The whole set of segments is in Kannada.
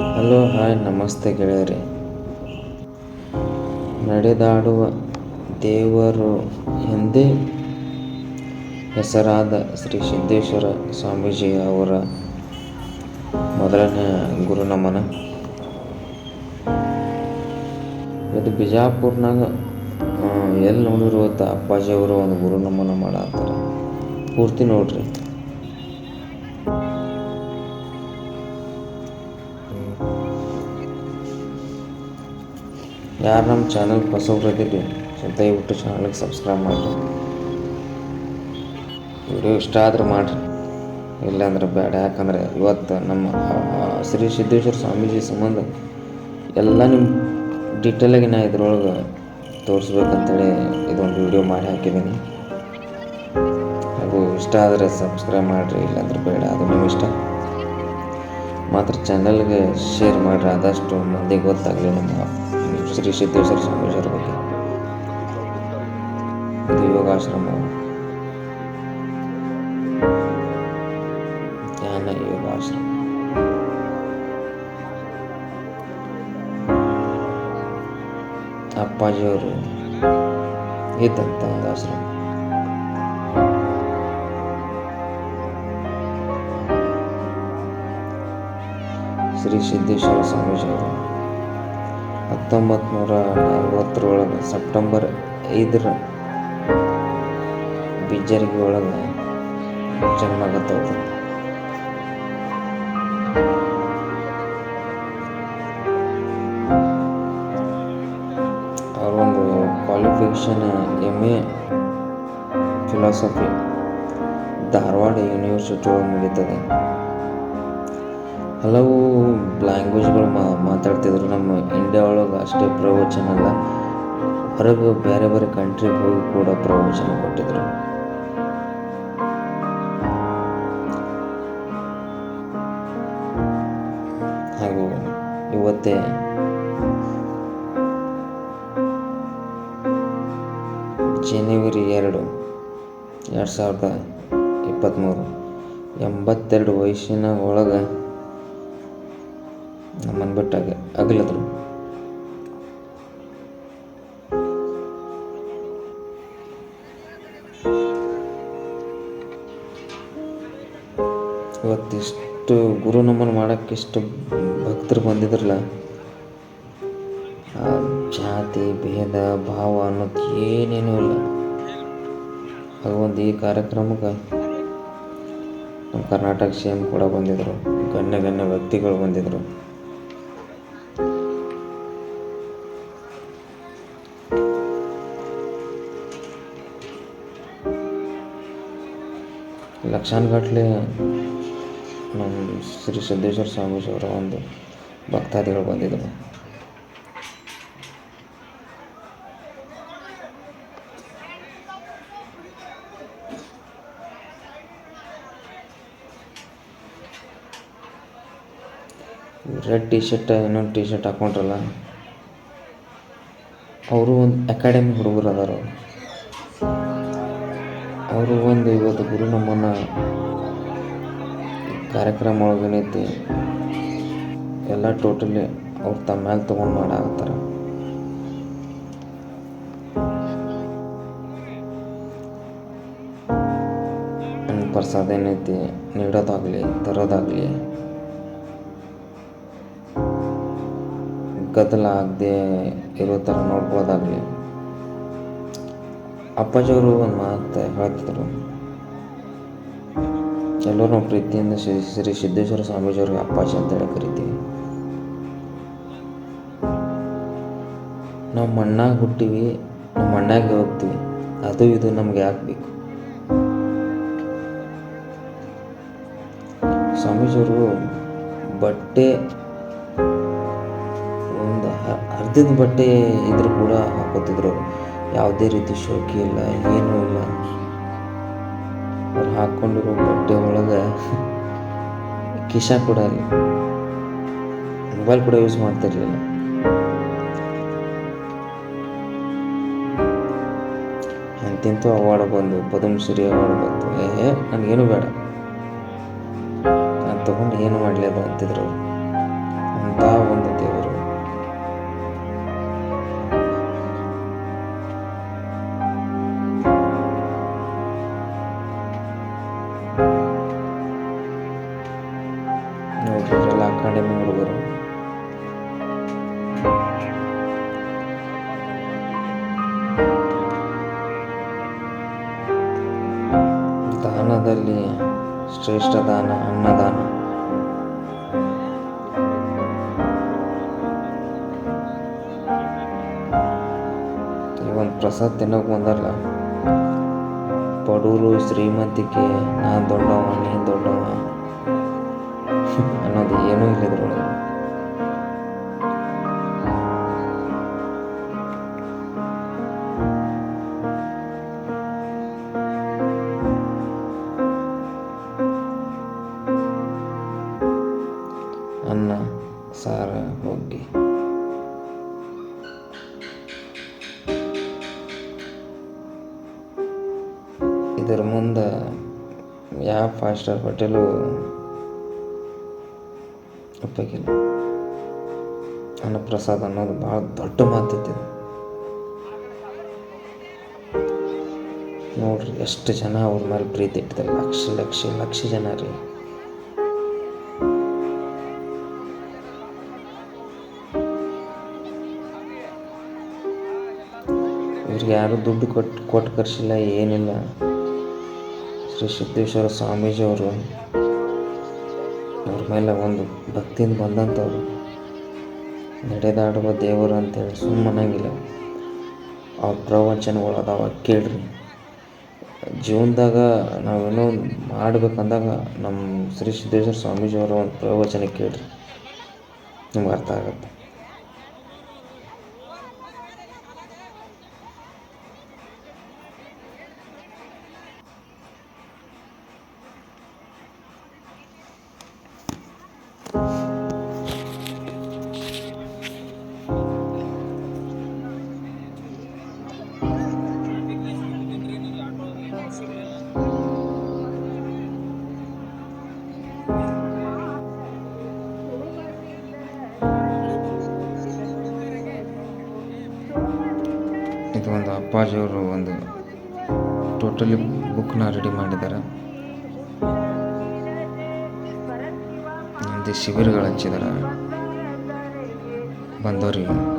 ಹಲೋ, ಹಾಯ್, ನಮಸ್ತೆ ಗೆಳೆಯರಿ. ನಡೆದಾಡುವ ದೇವರು ಎಂದೇ ಹೆಸರಾದ ಶ್ರೀ ಸಿದ್ದೇಶ್ವರ ಸ್ವಾಮೀಜಿ ಅವರ ಮೊದಲನೇ ಗುರುನಮನ ಇದು ಬಿಜಾಪುರ್ನಾಗ ಎಲ್ಲಿ ನೋಡಿರುವಂಥ ಅಪ್ಪಾಜಿಯವರು ಒಂದು ಗುರುನಮನ ಮಾಡತ್ತಾರ ಪೂರ್ತಿ ನೋಡ್ರಿ. ಯಾರು ನಮ್ಮ ಚಾನಲ್ ಹೊಸಬ್ರದಿರಿ ದಯವಿಟ್ಟು ಚಾನಲ್ಗೆ ಸಬ್ಸ್ಕ್ರೈಬ್ ಮಾಡಿರಿ. ವಿಡಿಯೋ ಇಷ್ಟ ಆದ್ರೆ ಮಾಡಿರಿ. ಇಲ್ಲಾಂದ್ರೆ ಬೇಡ, ಯಾಕಂದರೆ ಇವತ್ತು ನಮ್ಮ ಶ್ರೀ ಸಿದ್ದೇಶ್ವರ ಸ್ವಾಮೀಜಿ ಸಂಬಂಧ ಎಲ್ಲ ನಿಮ್ಮ ಡೀಟೇಲಾಗಿ ನಾ ಇದ್ರೊಳಗೆ ತೋರಿಸ್ಬೇಕಂತೇಳಿ ಇದೊಂದು ವಿಡಿಯೋ ಮಾಡಿ ಹಾಕಿದ್ದೀನಿ. ಅದು ಇಷ್ಟ ಆದರೆ ಸಬ್ಸ್ಕ್ರೈಬ್ ಮಾಡಿರಿ ಇಲ್ಲಾಂದ್ರೆ ಬೇಡ, ಅದು ನಿಮ್ಮ ಇಷ್ಟ. ಮಾತ್ರ ಚಾನಲ್ಗೆ ಶೇರ್ ಮಾಡಿರಿ, ಆದಷ್ಟು ಮಂದಿಗೆ ಗೊತ್ತಾಗಲಿ ನಮ್ಮ ಶ್ರೀ ಸಿದ್ದೇಶ್ವರ ಸ್ವಾಮೀಜಿಯವರ ಬಗ್ಗೆ ಇದು ಯೋಗಾಶ್ರಮ ಧ್ಯಾನ ಯೋಗಾಶ್ರಮ ಅಪ್ಪಾಜಿಯವರು ಇದ್ದಂಥ ಒಂದು ಆಶ್ರಮ ಶ್ರೀ ಸಿದ್ದೇಶ್ವರ ಸ್ವಾಮೀಜಿಯವರು ಹತ್ತೊಂಬತ್ತು ನೂರ ನಲ್ವತ್ತರೊಳಗೆ ಸೆಪ್ಟೆಂಬರ್ ಐದರ ಬಿಜ್ಜರ್ಗಿ ಒಳಗೆ ಜನ್ಮಾಗತ್ತವ್ರು ಅವರೊಂದು qualification M A philosophy Dharwad university ಒಳಗೆ ಮುಗೀತದೆ. ಹಲವು ಲ್ಯಾಂಗ್ವೇಜ್ಗಳು ಮಾ ಅಷ್ಟೇ ಪ್ರವಚನ ಅಲ್ಲ. ಹೊರಗೆ ಬೇರೆ ಬೇರೆ ಕಂಟ್ರಿಗೆ ಹೋಗಿ ಕೂಡ ಪ್ರವಚನ ಕೊಟ್ಟಿದ್ರು. ಹಾಗೂ ಇವತ್ತೇ ಜನವರಿ ಎರಡು ಎರಡು ಸಾವಿರದ ಇಪ್ಪತ್ತ್ಮೂರು ಎಂಬತ್ತೆರಡು ವಯಸ್ಸಿನ ಒಳಗೆ ನಮ್ಮನ್ನು ಬಿಟ್ಟಾಗ ಅಗಲಿದ್ರು. ಇವತ್ತಿಷ್ಟು ಗುರು ನಮನ ಮಾಡಕ್ಕೆ ಇಷ್ಟು ಭಕ್ತರು ಬಂದಿದ್ರಲ್ಲ, ಆ ಜಾತಿ, ಭೇದ, ಭಾವ ಅನ್ನೋದು ಏನೇನೂ ಇಲ್ಲ. ಅದು ಒಂದು ಈ ಕಾರ್ಯಕ್ರಮಕ್ಕೆ ನಮ್ಮ ಕರ್ನಾಟಕ ಸಿ ಎಂ ಕೂಡ ಬಂದಿದ್ದರು ಗಣ್ಯ ಗಣ್ಯ ವ್ಯಕ್ತಿಗಳು ಬಂದಿದ್ದರು ಲಕ್ಷಾನುಗಟ್ಟಲೆ ನಮ್ಮ ಶ್ರೀ ಸಿದ್ದೇಶ್ವರ ಸ್ವಾಮೀಜಿಯವರ ಒಂದು ಭಕ್ತಾದಿಗಳು ಬಂದಿದ್ದರು ರೆಡ್ ಟಿ ಶರ್ಟ್ ಇನ್ನೊಂದು ಟಿ ಶರ್ಟ್ ಹಾಕೊಂಡ್ರಲ್ಲ. ಅವರು ಒಂದು ಅಕಾಡೆಮಿ ಹುಡುಗರು ಅದಾರ. ಅವರು ಒಂದು ಇವತ್ತು ಗುರು ನಮ್ಮನ್ನು ಕಾರ್ಯಕ್ರಮ ಒಳಗೇನೈತಿ ಎಲ್ಲ ಟೋಟಲಿ ಅವ್ರು ತಮ್ಮ ಮೇಲೆ ತೊಗೊಂಡು ಮಾಡಾಕತ್ತಾರ. ಪ್ರಸಾದ ಏನೈತಿ, ನೀಡೋದಾಗಲಿ, ತರೋದಾಗಲಿ. ಗದ್ದಲ ಆಗದೆ ಇರೋ ಥರ ನೋಡ್ಕೊಳ್ಳೋದಾಗಲಿ ಅಪ್ಪಾಜಿಯವರು ಒಂದು ಮಾತು ಹೇಳ್ತಿದ್ರು. ಎಲ್ಲರೂ ಪ್ರೀತಿಯಿಂದ ಶ್ರೀ ಶ್ರೀ ಸಿದ್ದೇಶ್ವರ ಸ್ವಾಮೀಜಿಯವ್ರಿಗೆ ಅಪ್ಪಾಜಿ ಅಂತೇಳಿ ಕರಿತೀವಿ. ನಾವು ಮಣ್ಣಾಗ ಹುಟ್ಟಿವಿ, ನಾವು ಮಣ್ಣಾಗೆ ಹೋಗ್ತೀವಿ. ಅದು ಇದು ನಮ್ಗೆ ಯಾಕೆ ಬೇಕು? ಸ್ವಾಮೀಜಿಯವರು ಬಟ್ಟೆ ಒಂದು ಅರ್ಧದ ಬಟ್ಟೆ ಇದ್ರೂ ಕೂಡ ಹಾಕೋತಿದ್ರು. ಯಾವುದೇ ರೀತಿ ಶೋಕಿ ಇಲ್ಲ, ಏನೂ ಇಲ್ಲ. ಅವ್ರು ಹಾಕ್ಕೊಂಡಿರೋ ಕಿಶ ಕೂಡ ಅಲ್ಲಿ. ಮೊಬೈಲ್ ಕೂಡ ಯೂಸ್ ಮಾಡ್ತಿರ್ಲಿಲ್ಲ ಎಂತಿಂತೂ ಅವಾರ್ಡ್ ಬಂದು ಪದ್ಮಶ್ರೀ ಅವಾರ್ಡ್ ಬಂತು. ಏ, ನನಗೇನು ಬೇಡ. ನಾನು ತಗೊಂಡು ಏನು ಮಾಡಲಿ ಅದು ಅಂತಿದ್ರು ಅವ್ರು. ದಾನದಲ್ಲಿ ಶ್ರೇಷ್ಠ ದಾನ ಅನ್ನದಾನ. ಈ ಒಂದು ಪ್ರಸಾದ ತಿನ್ನೋಕೆ ಬಂದಲ್ಲ ಬಡವರು ಶ್ರೀಮಂತಿಕೆ ನಾನು ದೊಡ್ಡವ ನೀನು ದೊಡ್ಡವ ಅನ್ನೋದು ಏನೂ ಇಲ್ಲ ಇದರ ಮುಂದೆ ಯಾವ ಫೈವ್ ಸ್ಟಾರ್ ಹೋಟೆಲು ಅನ್ನ ಪ್ರಸಾದ ಅನ್ನೋದು ಭಾಳ ದೊಡ್ಡ ಮಾತೈತಿ. ನೋಡ್ರಿ, ಎಷ್ಟು ಜನ ಅವ್ರ ಮೇಲೆ ಪ್ರೀತಿ ಇಟ್ಟಿದ್ದಾರೆ. ಲಕ್ಷ ಲಕ್ಷ ಲಕ್ಷ ಜನ ರೀ. ಇವ್ರಿಗೆ ಯಾರು ದುಡ್ಡು ಕೊಟ್ಟು ಕೊಟ್ಟು ಕರ್ಸಿಲ್ಲ, ಏನಿಲ್ಲ. ಶ್ರೀ ಸಿದ್ದೇಶ್ವರ ಸ್ವಾಮೀಜಿ ಅವರು ಮೇಲೆ ಒಂದು ಭಕ್ತಿಯಿಂದ ಬಂದಂಥವ್ರು. ನಡೆದಾಡುವ ದೇವರು ಅಂತೇಳಿ ಸುಮ್ಮನಾಗಿಲ್ಲ ಅವ್ರ ಪ್ರವಚನಗಳು ಅದಾವ ಕೇಳ್ರಿ. ಜೀವನದಾಗ ನಾವೇನೋ ಒಂದು ಮಾಡ್ಬೇಕಂದಾಗ ನಮ್ಮ ಶ್ರೀ ಸಿದ್ದೇಶ್ವರ ಸ್ವಾಮೀಜಿ ಅವರ ಒಂದು ಪ್ರವಚನ ಕೇಳ್ರಿ. ನಿಮ್ಗೆ ಅರ್ಥ ಆಗುತ್ತೆ. ಅಪ್ಪಾಜಿಯವರು ಒಂದು ಟೋಟಲಿ ಬುಕ್ನ ರೆಡಿ ಮಾಡಿದ್ದಾರೆ. ಶಿಬಿರಗಳು ಹಚ್ಚಿದ್ದಾರೆ ಬಂದವರಿಗೆ.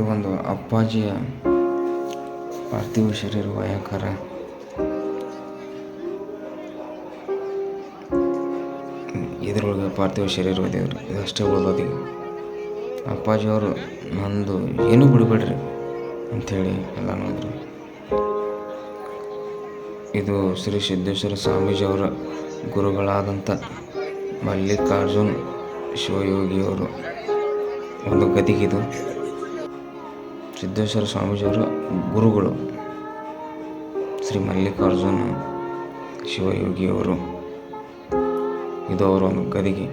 ಒಂದು ಅಪ್ಪಾಜಿಯ ಪಾರ್ಥಿವ ಶರೀರ ವಯಕರ. ಇದರೊಳಗೆ ಪಾರ್ಥಿವ ಶರೀರ ದೇವರು ಇದಷ್ಟೇ ಉಳ್ದೋದು ಅಪ್ಪಾಜಿಯವರು ನಂದು ಏನು ಬಿಡಬೇಡ್ರಿ ಅಂಥೇಳಿ ಎಲ್ಲ ನೋಡಿದ್ರು ಇದು ಶ್ರೀ ಸಿದ್ದೇಶ್ವರ ಸ್ವಾಮೀಜಿಯವರ ಗುರುಗಳಾದಂಥ ಮಲ್ಲಿಕಾರ್ಜುನ್ ಶಿವಯೋಗಿಯವರು ಒಂದು ಗದಿಗಿದು ಸಿದ್ದೇಶ್ವರ ಸ್ವಾಮೀಜಿಯವರ ಗುರುಗಳು. ಶ್ರೀ ಮಲ್ಲಿಕಾರ್ಜುನ ಶಿವಯೋಗಿಯವರು. ಇದು ಅವರ ಒಂದು ಗದಿಗೆ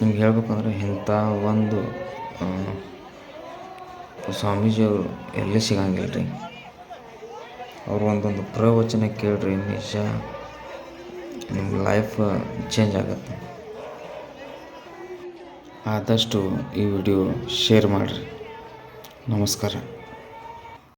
ನಿಮ್ಗೆ ಹೇಳ್ಬೇಕಂದ್ರೆ ಇಂಥ ಒಂದು ಸ್ವಾಮೀಜಿಯವರು ಎಲ್ಲಿ ಸಿಗಂಗಿಲ್ಲ ರೀ ಅವ್ರ ಒಂದೊಂದು ಪ್ರವಚನ ಕೇಳ್ರಿ, ನಿಜ. ನಿಮ್ಮ ಲೈಫ್ ಚೇಂಜ್ ಆಗುತ್ತೆ. ಆದಷ್ಟು ಈ ವಿಡಿಯೋ ಶೇರ್ ಮಾಡಿರಿ. ನಮಸ್ಕಾರ.